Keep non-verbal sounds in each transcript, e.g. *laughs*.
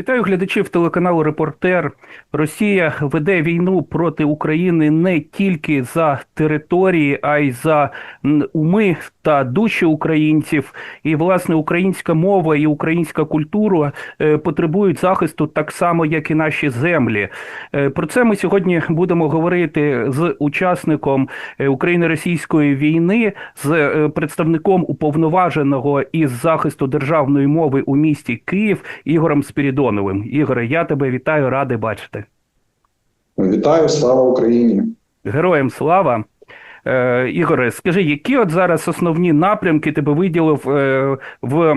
Вітаю глядачів телеканалу Репортер. Росія веде війну проти України не тільки за території, а й за уми та душі українців. І власне українська мова і українська культура е, потребують захисту так само, як і наші землі. Е, Про це ми сьогодні будемо говорити з учасником е, Україно-російської війни, з представником уповноваженого із захисту державної мови у місті Київ Ігорем Спірідоновим. Ігоре, я тебе вітаю, радий бачити. Вітаю, слава Україні! Героям слава. Е, Ігоре, скажи, які от зараз основні напрямки тебе виділив е, в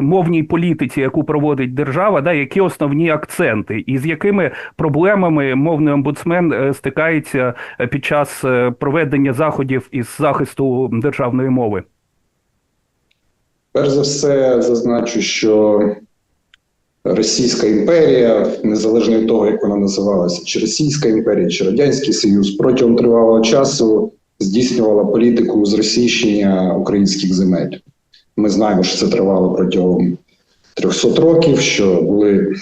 мовній політиці, яку проводить держава, да, які основні акценти, і з якими проблемами мовний омбудсмен е, стикається під час проведення заходів із захисту державної мови? Перш за все, зазначу, що Російська імперія, незалежно від того, як вона називалася, чи Російська імперія, чи Радянський Союз, протягом тривалого часу здійснювала політику зросійщення українських земель. Ми знаємо, що це тривало протягом 300 років, що були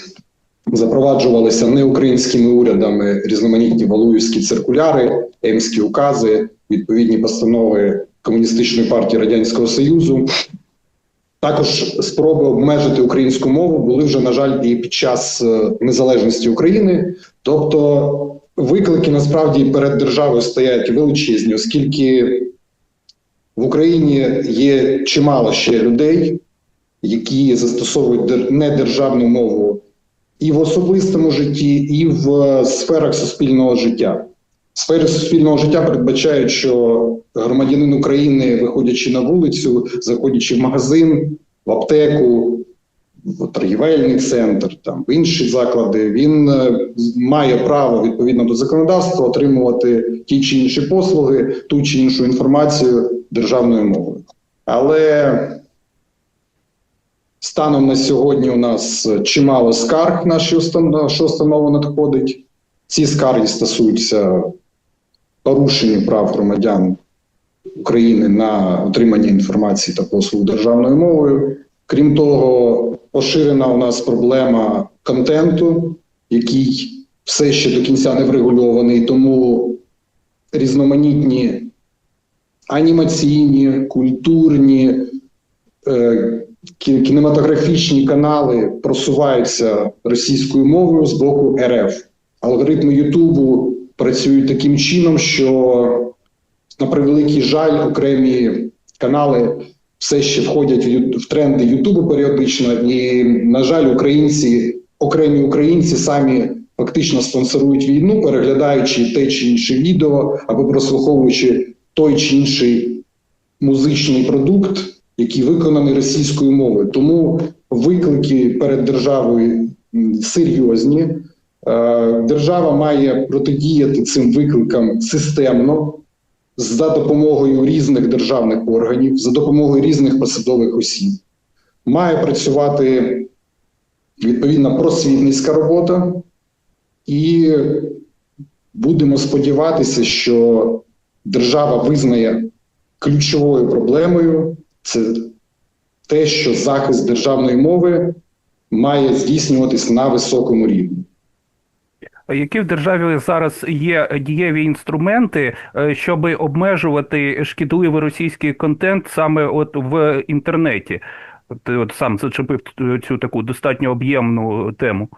запроваджувалися не українськими урядами різноманітні валуївські циркуляри, емські укази, відповідні постанови Комуністичної партії Радянського Союзу. Також спроби обмежити українську мову були вже, на жаль, і під час е, незалежності України. Тобто виклики насправді перед державою стоять величезні, оскільки в Україні є чимало ще людей, які застосовують недержавну мову і в особистому житті, і в е, сферах суспільного життя. Сфери суспільного життя передбачають, що громадянин України, виходячи на вулицю, заходячи в магазин, в аптеку, торгівельний центр, там в інші заклади, він е, має право відповідно до законодавства отримувати ті чи інші послуги, ту чи іншу інформацію державною мовою. Але станом на сьогодні у нас чимало скарг установ, що установу надходить. Ці скарги стосуються порушенню прав громадян України на отримання інформації та послуг державною мовою. Крім того, поширена у нас проблема контенту, який все ще до кінця не врегульований, тому різноманітні анімаційні, культурні, е, кінематографічні канали просуваються російською мовою з боку РФ. Алгоритми Ютубу працюють таким чином, що на превеликий жаль, окремі канали все ще входять в, в тренди Ютубу періодично, і на жаль, українці, окремі українці самі фактично спонсорують війну, переглядаючи те чи інше відео або прослуховуючи той чи інший музичний продукт, який виконаний російською мовою. Тому виклики перед державою серйозні. Е, Держава має протидіяти цим викликам системно за допомогою різних державних органів, за допомогою різних посадових осіб. Має працювати відповідна просвітницька робота, і будемо сподіватися, що держава визнає ключовою проблемою це те, що захист державної мови має здійснюватись на високому рівні. Які в державі зараз є дієві інструменти, е, щоб обмежувати шкідливий російський контент саме от в інтернеті? Ти от сам зачепив цю таку достатньо об'ємну тему.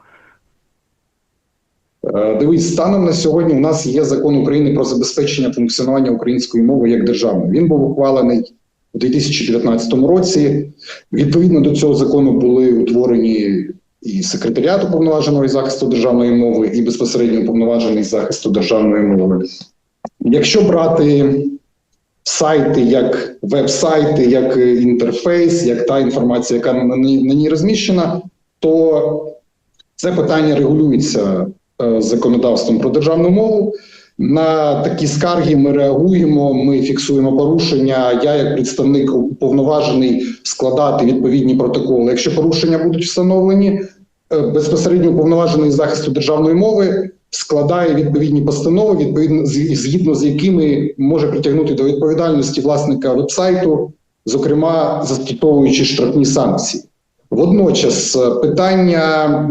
Е, Дивись, станом на сьогодні у нас є закон України про забезпечення функціонування української мови як державної. Він був ухвалений у 2019 році. Відповідно до цього закону були утворені і секретаріат уповноваженого захисту державної мови, і безпосередньо уповноважений захисту державної мови. Якщо брати сайти як веб-сайти, як е, інтерфейс, як та інформація, яка на ній, на ній розміщена, то це питання регулюється е, законодавством про державну мову. На такі скарги ми реагуємо, ми фіксуємо порушення. Я, як представник уповноважений, складати відповідні протоколи. Якщо порушення будуть встановлені, е, безпосередньо уповноважений захисту державної мови складає відповідні постанови, відповідно згідно з якими може притягнути до відповідальності власника вебсайту, зокрема застосовуючи штрафні санкції. Водночас е, питання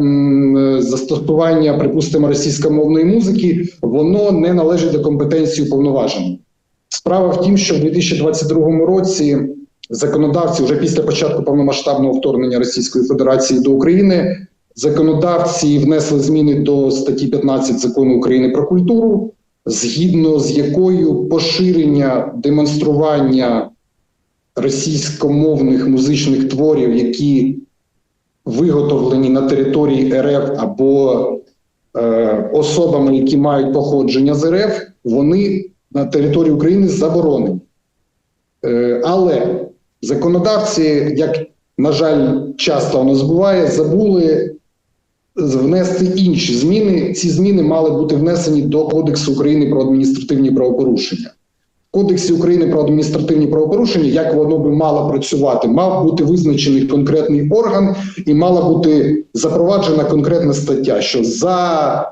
застосування, припустимо, російськомовної музики, воно не належить до компетенції уповноважених. Справа в тім, що в 2022 році законодавці, вже після початку повномасштабного вторгнення Російської Федерації до України, законодавці внесли зміни до статті 15 закону України про культуру, згідно з якою поширення демонстрування російськомовних музичних творів, які виготовлені на території РФ або е, особами, які мають походження з РФ, вони на території України заборонені. Е, але законодавці, як, на жаль, часто у нас буває, забули внести інші зміни. Ці зміни мали бути внесені до Кодексу України про адміністративні правопорушення. Кодексі України про адміністративні правопорушення, як воно би мало працювати, мав бути визначений конкретний орган і мала бути запроваджена конкретна стаття, що за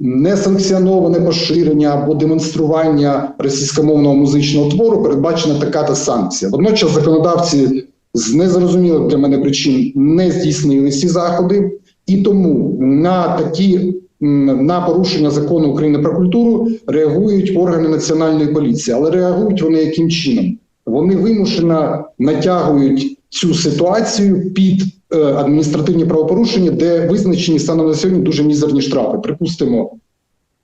несанкціоноване поширення або демонстрування російськомовного музичного твору передбачена така та санкція. Водночас законодавці з незрозумілих для мене причин не здійснили ці заходи, і тому на такі на порушення закону України про культуру реагують органи національної поліції, але реагують вони яким чином? Вони вимушено натягують цю ситуацію під е, адміністративні правопорушення, де визначені станом на сьогодні дуже мізерні штрафи. Припустимо,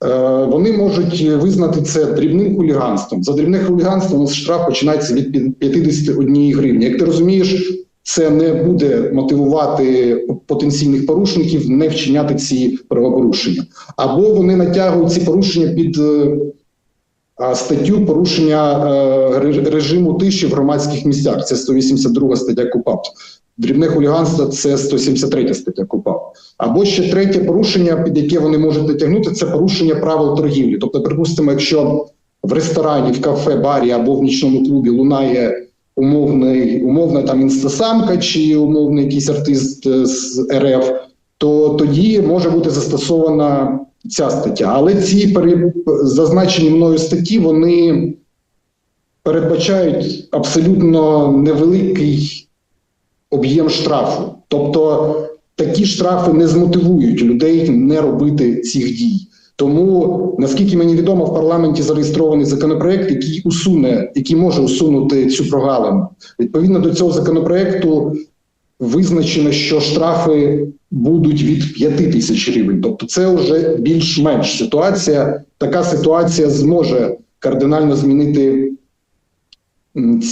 е, вони можуть визнати це дрібним хуліганством. За дрібне хуліганство у нас штраф починається від 51 гривні. Як ти розумієш, це не буде мотивувати потенційних порушників не вчиняти ці правопорушення, або вони натягують ці порушення під е, статтю порушення е, режиму тиші в громадських місцях. Це 182 стаття КУПАП. Дрібне хуліганство це 173 стаття КУПАП. Або ще третє порушення, під яке вони можуть натягнути, це порушення правил торгівлі. Тобто, припустимо, якщо в ресторані, в кафе, барі або в нічному клубі лунає умовний, умовна там інстасамка чи умовний якийсь артист е, з РФ, то тоді може бути застосована ця стаття. Але ці зазначені мною статті вони передбачають абсолютно невеликий об'єм штрафу. Тобто такі штрафи не змотивують людей не робити цих дій. Тому, наскільки мені відомо, в парламенті зареєстрований законопроект, який усуне, який може усунути цю прогалину. Відповідно до цього законопроекту визначено, що штрафи будуть від 5 тисяч гривень. Тобто, це вже більш-менш ситуація. Така ситуація зможе кардинально змінити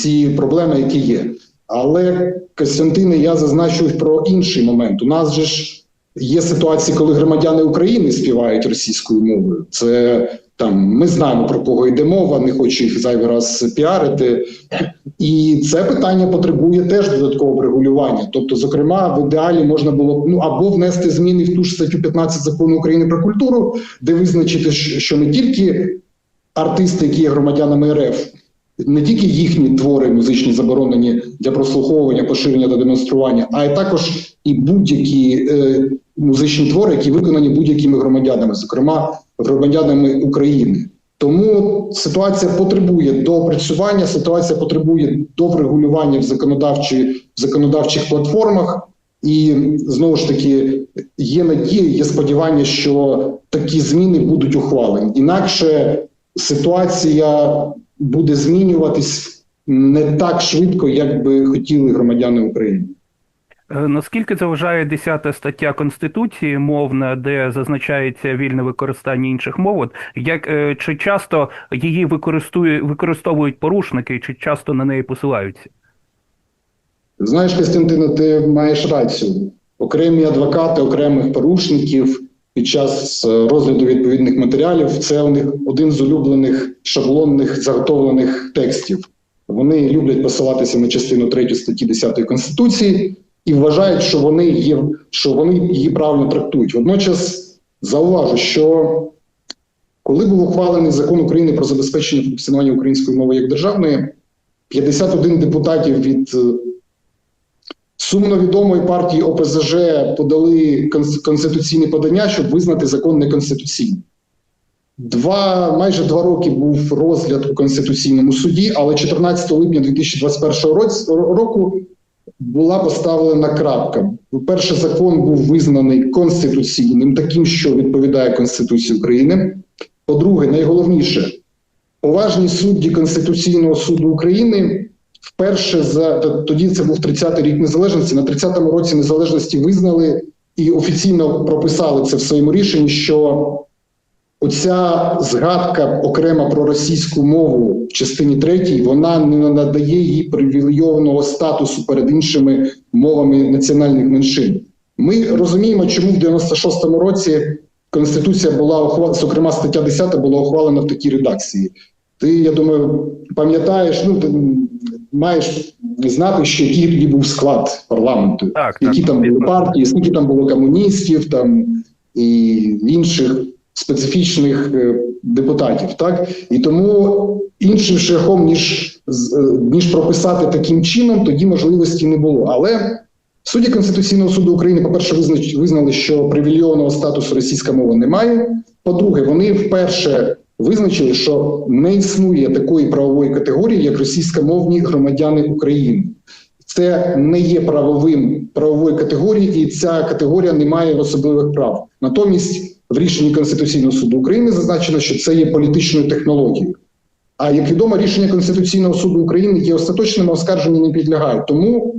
ці проблеми, які є. Але Костянтине, я зазначу про інший момент. У нас же ж є ситуації, коли громадяни України співають російською мовою. Це там ми знаємо про кого йде мова, не хочу їх зайвий раз піарити. І це питання потребує теж додаткового регулювання. Тобто, зокрема, в ідеалі можна було ну або внести зміни в ту ж статтю 15 закону України про культуру, де визначити, що не тільки артисти, які є громадянами РФ, не тільки їхні твори музичні заборонені для прослуховування, поширення та демонстрування, а й також і будь-які е, музичні твори, які виконані будь-якими громадянами, зокрема громадянами України. Тому ситуація потребує доопрацювання, ситуація потребує доврегулювання в законодавчі в законодавчих платформах. І знову ж таки є надія, є сподівання, що такі зміни будуть ухвалені. Інакше ситуація буде змінюватись не так швидко, як би хотіли громадяни України. Е, Наскільки заважає 10 стаття Конституції мовна, де зазначається вільне використання інших мов, як е, чи часто її використовують, використовують порушники, чи часто на неї посилаються? Знаєш, Костянтино, ти маєш рацію. Окремі адвокати окремих порушників під час е, розгляду відповідних матеріалів це у них один з улюблених шаблонних заготовлених текстів. Вони люблять посилатися на частину 3 статті 10 Конституції і вважають, що вони є, що вони її правильно трактують. Водночас зауважу, що коли був ухвалений закон України про забезпечення функціонування української мови як державної, 51 депутатів від е, сумно відомої партії ОПЗЖ подали конституційне подання, щоб визнати закон неконституційним. Два майже два роки був розгляд у конституційному суді, але 14 липня 2021 році- року була поставлена крапка. По-перше, закон був визнаний конституційним, таким, що відповідає Конституції України. По-друге, найголовніше, поважні судді Конституційного суду України вперше за тоді це був 30-й рік незалежності. На 30-му році незалежності визнали і офіційно прописали це в своєму рішенні, що оця згадка окрема про російську мову в частині третій, вона не надає їй привілейованого статусу перед іншими мовами національних меншин. Ми розуміємо, чому в 96-му році Конституція була ухвалена, зокрема стаття 10 була ухвалена в такій редакції. Ти, я думаю, пам'ятаєш, ну ти маєш знати, що який тоді був склад парламенту, Так, які так, там були партії, скільки там було комуністів, там і інших специфічних е, депутатів. Так і тому іншим шляхом, ніж е, ніж прописати таким чином, тоді можливості не було. Але судді Конституційного суду України, по-перше, визнач- визнали, що привілейованого статусу російська мова немає. По-друге, вони вперше визначили, що не існує такої правової категорії, як російськомовні громадяни України. Це не є правовим правовою категорією, і ця категорія не має особливих прав. Натомість в рішенні Конституційного суду України зазначено, що це є політичною технологією. А як відомо, рішення Конституційного суду України є остаточним, а не підлягають. Тому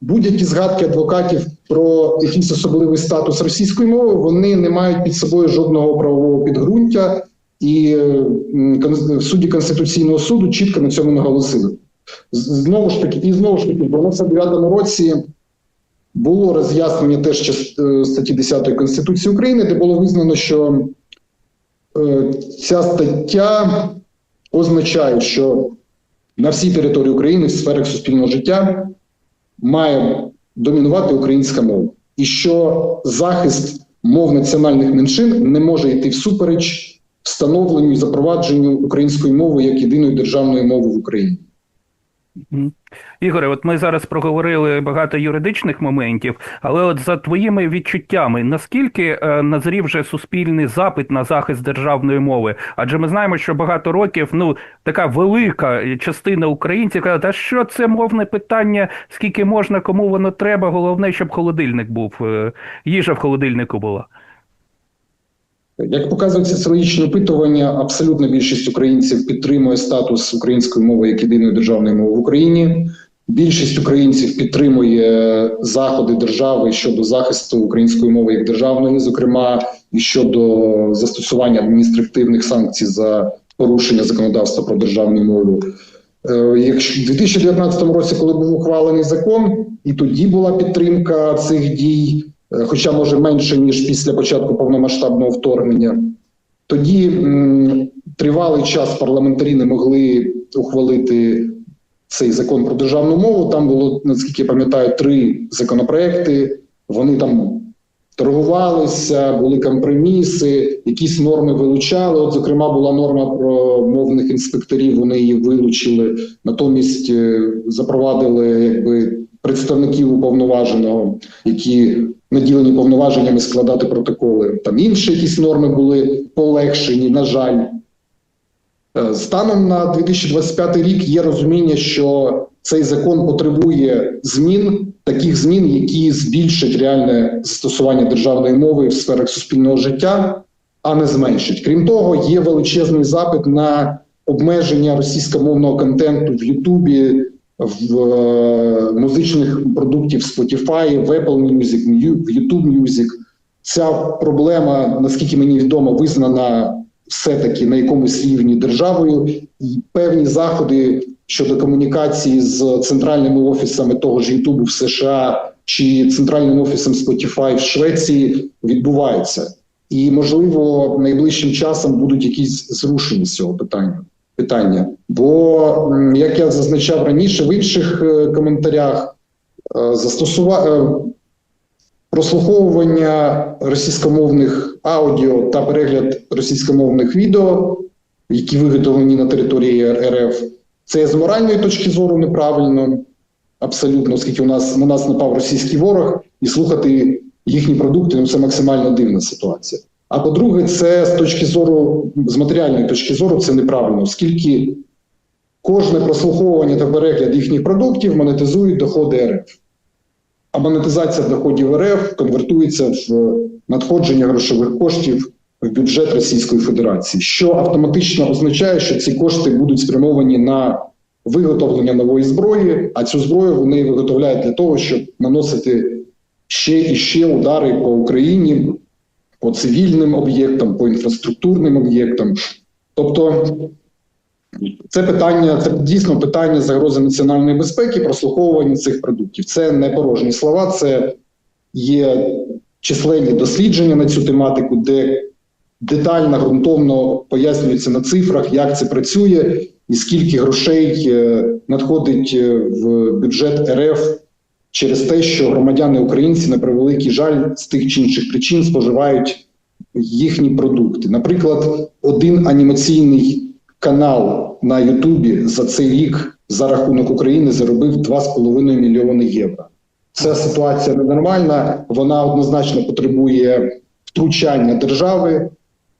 будь-які згадки адвокатів про якийсь особливий статус російської мови вони не мають під собою жодного правового підґрунтя, і судді Конституційного суду чітко на цьому наголосили. Знову ж таки, і знову ж таки, в 99-му році було роз'яснення теж е, статті 10 Конституції України, де було визнано, що е, ця стаття означає, що на всій території України в сферах суспільного життя має домінувати українська мова, і що захист мов національних меншин не може йти всупереч встановленню і запровадженню української мови як єдиної державної мови в Україні. Ігоре, от ми зараз проговорили багато юридичних моментів, але от за твоїми відчуттями, наскільки е, назрів вже суспільний запит на захист державної мови? Адже ми знаємо, що багато років ну така велика частина українців каже, та що це мовне питання, скільки можна, кому воно треба, головне, щоб холодильник був, е, їжа в холодильнику була. Як показують соціологічні опитування, абсолютна більшість українців підтримує статус української мови як єдиної державної мови в Україні. Більшість українців підтримує заходи держави щодо захисту української мови як державної, зокрема і щодо застосування адміністративних санкцій за порушення законодавства про державну мову. Е, Якщо в 2019 році, коли був ухвалений закон, і тоді була підтримка цих дій, хоча може менше ніж після початку повномасштабного вторгнення, тоді м, тривалий час парламентарі не могли ухвалити цей закон про державну мову. Там було, наскільки я пам'ятаю, три законопроекти. Вони там торгувалися, були компроміси, якісь норми вилучали. От, зокрема, була норма про мовних інспекторів. Вони її вилучили, натомість е, запровадили якби представників уповноваженого, які наділені повноваженнями складати протоколи. Там інші якісь норми були полегшені, на жаль. Е, Станом на 2025 рік є розуміння, що цей закон потребує змін, таких змін, які збільшать реальне застосування державної мови в сферах суспільного життя, а не зменшать. Крім того, є величезний запит на обмеження російськомовного контенту в Ютубі, в е, музичних продуктів Spotify, в Apple Music, в YouTube Music. Ця проблема, наскільки мені відомо, визнана все-таки на якомусь рівні державою, і певні заходи щодо комунікації з центральними офісами того ж Ютубу в США чи центральним офісом Spotify в Швеції відбуваються. І можливо найближчим часом будуть якісь зрушення з цього питання. Питання, бо як я зазначав раніше в інших е, коментарях, е, застосува... е, прослуховування російськомовних аудіо та перегляд російськомовних відео, які виготовлені на території РФ, це з моральної точки зору неправильно, абсолютно, оскільки у нас на нас напав російський ворог, і слухати їхні продукти ну це максимально дивна ситуація. А по-друге, це з точки зору, з матеріальної точки зору, це неправильно, оскільки кожне прослуховування та перегляд їхніх продуктів монетизують доходи РФ. а монетизація доходів РФ конвертується в надходження грошових коштів в бюджет Російської Федерації, що автоматично означає, що ці кошти будуть спрямовані на виготовлення нової зброї, а цю зброю вони виготовляють для того, щоб наносити ще і ще удари по Україні, по цивільним об'єктам, по інфраструктурним об'єктам. Тобто це питання, це дійсно питання загрози національної безпеки, прослуховування цих продуктів. Це не порожні слова, це є численні дослідження на цю тематику, де детально, ґрунтовно пояснюється на цифрах, як це працює, і скільки грошей е, надходить е, в бюджет РФ через те, що громадяни українці на превеликий жаль з тих чи інших причин споживають їхні продукти. Наприклад, один анімаційний канал на Ютубі за цей рік за рахунок України заробив 2,5 мільйони євро. Ця ситуація ненормальна, вона однозначно потребує втручання держави.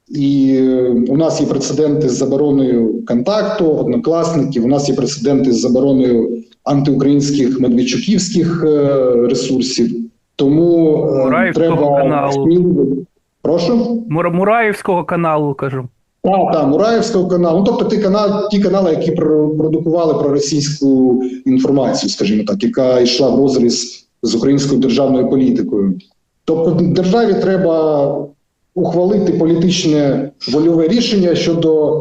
І е, у нас є прецеденти з забороною контакту, однокласників. У нас є прецеденти з забороною антиукраїнських медведчуківських е, ресурсів. Тому е, треба каналу. Прошу. Мураївського каналу, кажу. Так, так, Мураївського каналу. Ну, тобто ті канали, ті канали, які про- продукували проросійську інформацію, скажімо так, яка йшла в розріз з українською державною політикою. Тобто державі треба ухвалити політичне вольове рішення щодо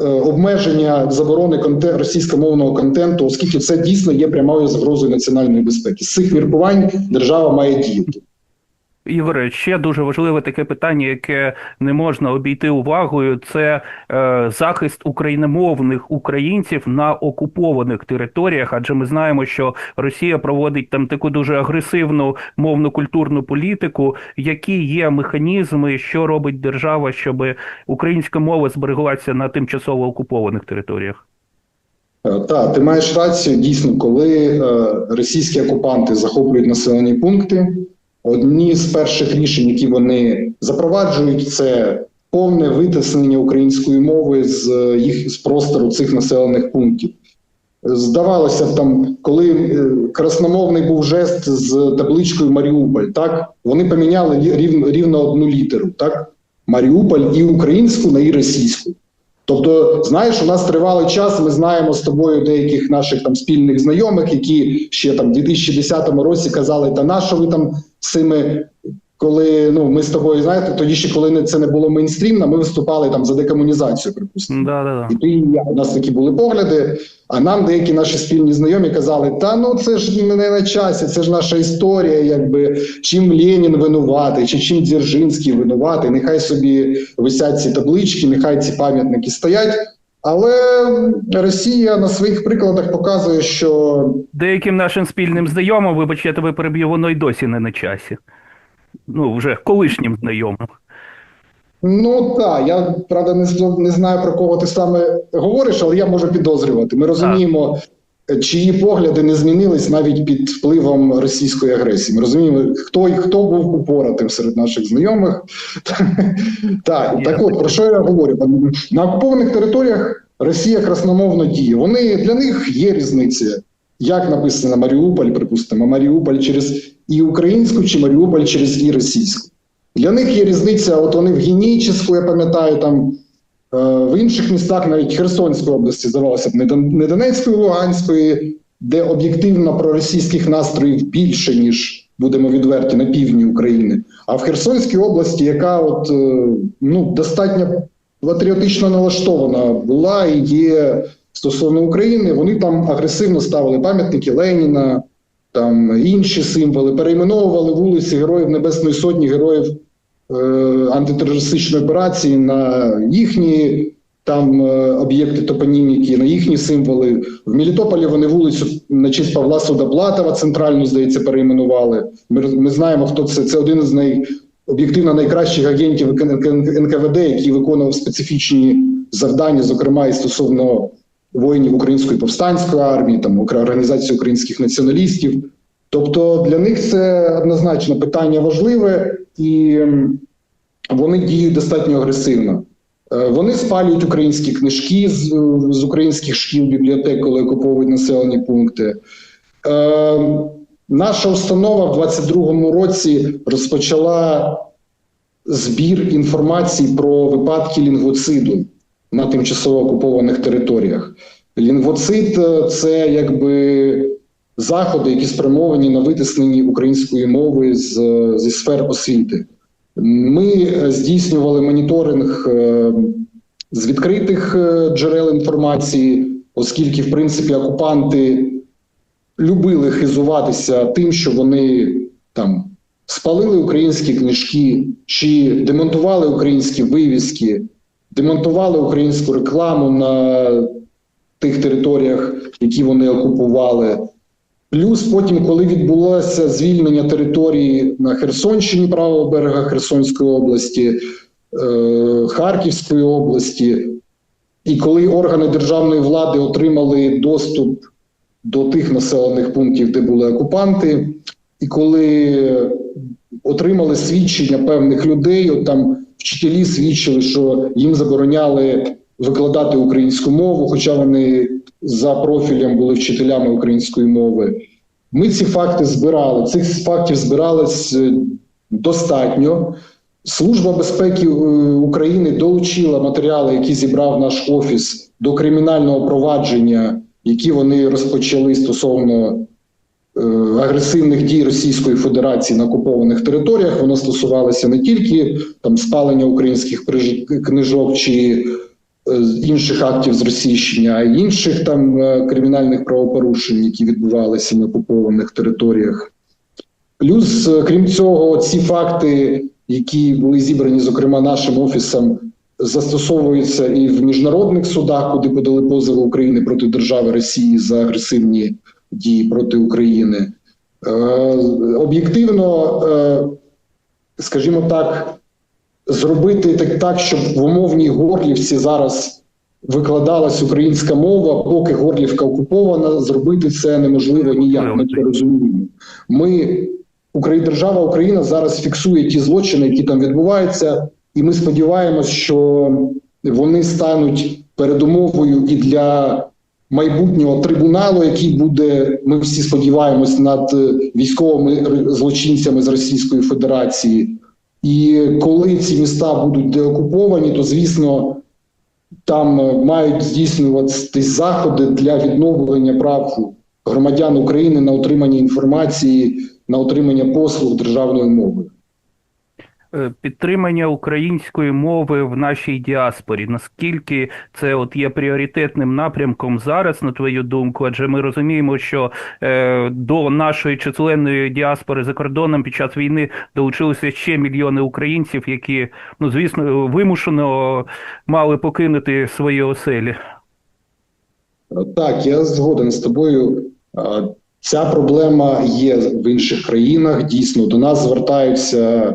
е, обмеження заборони контент, російськомовного контенту, оскільки це дійсно є прямою загрозою національної безпеки. З цих міркувань держава має діяти. Ігоре, ще дуже важливе таке питання, яке не можна обійти увагою, це е, захист україномовних українців на окупованих територіях. Адже ми знаємо, що Росія проводить там таку дуже агресивну мовно-культурну політику. Які є механізми, що робить держава, щоб українська мова збереглася на тимчасово окупованих територіях? Е, Так, ти маєш рацію. Дійсно, коли е, російські окупанти захоплюють населені пункти, одні з перших рішень, які вони запроваджують, це повне витиснення української мови з е, їх з простору цих населених пунктів. Здавалося б, там, коли е, красномовний був жест з табличкою Маріуполь, так вони поміняли рівно, рівно одну літеру, так Маріуполь і українську на і російську. Тобто, знаєш, у нас тривалий час. Ми знаємо з тобою деяких наших там спільних знайомих, які ще там в 2010 році казали, та на ви там цими, коли ну ми з тобою знаєте, тоді ще коли це не було мейнстрімно, ми виступали там за декомунізацію, припустимо. Да, да, да. І ти і я у нас такі були погляди. А нам деякі наші спільні знайомі казали: та ну це ж не на часі, це ж наша історія. Якби чим Ленін винуватий, чи чим Дзержинський винуватий. Нехай собі висять ці таблички, нехай ці пам'ятники стоять. Але Росія на своїх прикладах показує, що Деяким нашим спільним знайомим, вибач, я тебе переб'ю, воно й досі не на часі. Ну, вже колишнім знайомим. ну так, я правда не, не знаю про кого ти саме говориш, але я можу підозрювати. Ми розуміємо, чиї погляди не змінились навіть під впливом російської агресії. Ми розуміємо, хто хто був упоратим серед наших знайомих. *laughs* Так, так от про що я говорю? На окупованих територіях Росія красномовно діє. Вони для них є різниця. Як написано Маріуполь, припустимо, Маріуполь через і українську, чи Маріуполь через і російську. Для них є різниця. От вони в Генічеську, я пам'ятаю, там в інших містах, навіть Херсонської області, здавалося б, не Дон- не Донецької, Луганської, де об'єктивно проросійських настроїв більше, ніж будемо відверті на півдні України. А в Херсонській області, яка от е, ну достатньо патріотично налаштована була і є стосовно України, вони там агресивно ставили пам'ятники Леніна, там інші символи, перейменовували вулиці Героїв Небесної Сотні, героїв е, антитерористичної операції на їхні там е, об'єкти топоніміки, на їхні символи. В Мелітополі вони вулицю на честь Павла Судоплатова центральну, здається, перейменували. Ми, ми знаємо, хто це. Це один з най, об'єктивно найкращих агентів НКВД, який виконував специфічні завдання, зокрема і стосовно воїнів Української повстанської армії, там організації українських націоналістів. Тобто для них це однозначно питання важливе, і вони діють достатньо агресивно. Е, Вони спалюють українські книжки з, з українських шкіл, бібліотек, коли окуповують населені пункти. Е, наша установа в 22-му році розпочала збір інформації про випадки лінгвоциду на тимчасово окупованих територіях. Лінгвоцид е, це якби заходи, які спрямовані на витиснення української мови з, зі сфер освіти. Ми е, здійснювали моніторинг е, з відкритих е, джерел інформації, оскільки, в принципі, окупанти любили хизуватися тим, що вони там спалили українські книжки чи демонтували українські вивіски, демонтували українську рекламу на тих територіях, які вони окупували. Плюс потім, коли відбулося звільнення території на Херсонщині, правого берега Херсонської області, е, Харківської області, і коли органи державної влади отримали доступ до тих населених пунктів, де були окупанти, і коли отримали свідчення певних людей, от там вчителі свідчили, що їм забороняли викладати українську мову, хоча вони за профілем були вчителями української мови. Ми ці факти збирали. Цих фактів збиралось е, достатньо. Служба безпеки е, України долучила матеріали, які зібрав наш офіс до кримінального провадження, які вони розпочали стосовно е, агресивних дій Російської Федерації на окупованих територіях. Воно стосувалося не тільки там спалення українських книжок чи інших актів зросійщення, інших там е, кримінальних правопорушень, які відбувалися на окупованих територіях. Плюс, е, крім цього, ці факти, які були зібрані, зокрема, нашим офісом, застосовуються і в міжнародних судах, куди подали позови України проти держави Росії за агресивні дії проти України. Е, об'єктивно, е, скажімо так, зробити так, так, щоб в умовній Горлівці зараз викладалась українська мова, поки Горлівка окупована, зробити це неможливо ніяк. Ми це розуміємо. Ми, Україна, держава Україна зараз фіксує ті злочини, які там відбуваються, і ми сподіваємось, що вони стануть передумовою і для майбутнього трибуналу, який буде, ми всі сподіваємось, над військовими злочинцями з Російської Федерації. І коли ці міста будуть деокуповані, то звісно там е, мають здійснюватись заходи для відновлення прав громадян України на отримання інформації, на отримання послуг державною мовою. Е, Підтримання української мови в нашій діаспорі. Наскільки це от є пріоритетним напрямком зараз, на твою думку? Адже ми розуміємо, що е, до нашої численної діаспори за кордоном під час війни долучилися ще мільйони українців, які, ну звісно, вимушено мали покинути свої оселі. Так, я згоден з тобою. Ця проблема є в інших країнах. Дійсно, до нас звертаються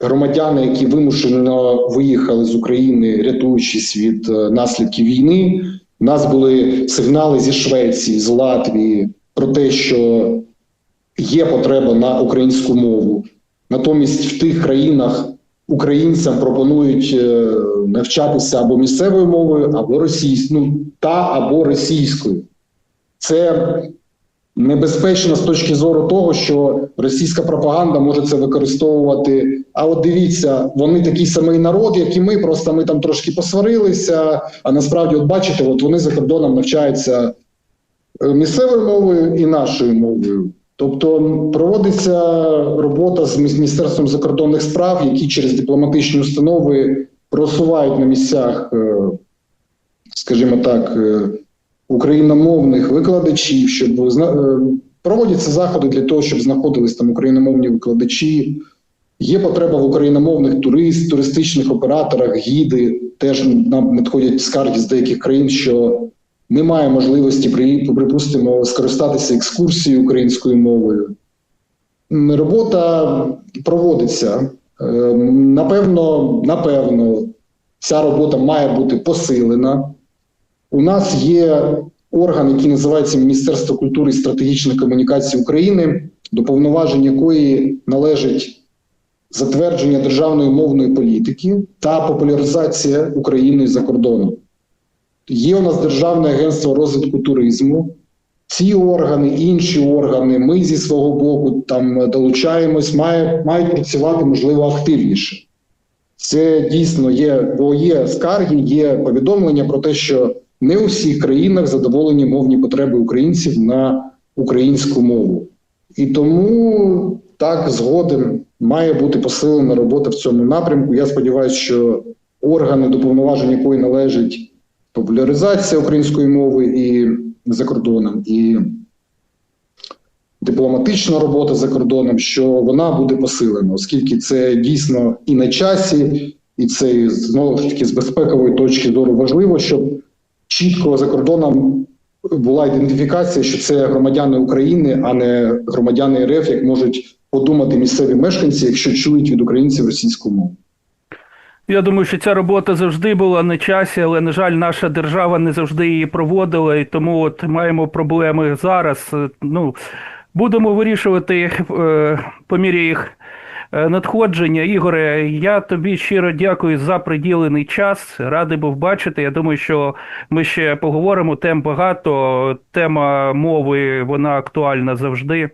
громадяни, які вимушено виїхали з України, рятуючись від е, наслідків війни. У нас були сигнали зі Швеції, з Латвії про те, що є потреба на українську мову. Натомість в тих країнах українцям пропонують е, навчатися або місцевою мовою, або російською, ну, та або російською. Це небезпечно з точки зору того, що російська пропаганда може це використовувати. А от дивіться, вони такий самий народ, як і ми, просто ми там трошки посварилися. А насправді, от бачите, от вони за кордоном навчаються е, місцевою мовою і нашою мовою. Тобто проводиться робота з Міністерством закордонних справ, які через дипломатичні установи просувають на місцях, е, скажімо так, е, україномовних викладачів, щоб е, проводяться заходи для того, щоб знаходились там україномовні викладачі. Є потреба в україномовних турист, туристичних операторах, гіди. Теж нам надходять скарги з деяких країн, що немає можливості при- припустимо скористатися екскурсією українською мовою. Робота проводиться. Е, Напевно, напевно, ця робота має бути посилена. У нас є орган, який називається Міністерство культури і стратегічних комунікацій України, до повноважень якої належить затвердження державної мовної політики та популяризація України за кордоном. Є у нас Державне агентство розвитку туризму. ці органи, інші органи, ми зі свого боку там долучаємось, має, мають працювати можливо активніше. Це дійсно є, бо є скарги, є повідомлення про те, що не у всіх країнах задоволені мовні потреби українців на українську мову. І тому так згодом має бути посилена робота в цьому напрямку. Я сподіваюся, що органи, до повноважень якої належить популяризація української мови і за кордоном, і дипломатична робота за кордоном, що вона буде посилена, оскільки це дійсно і на часі, і це знову ж таки з безпекової точки зору важливо, щоб чітко за кордоном була ідентифікація, що це громадяни України, а не громадяни РФ, як можуть подумати місцеві мешканці, якщо чують від українців російську мову. Я думаю, що ця робота завжди була на часі, але на жаль, наша держава не завжди її проводила, і тому от маємо проблеми зараз. Е, Ну будемо вирішувати е, по мірі їх надходження. Ігоре, я тобі щиро дякую за приділений час. Радий був бачити. Я думаю, що ми ще поговоримо. Тем багато. Тема мови вона актуальна завжди.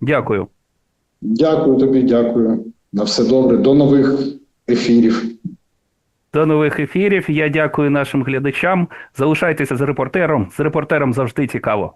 Дякую. Дякую тобі, дякую. На все добре. До нових ефірів. До нових ефірів. Я дякую нашим глядачам. Залишайтеся з репортером. З репортером завжди цікаво.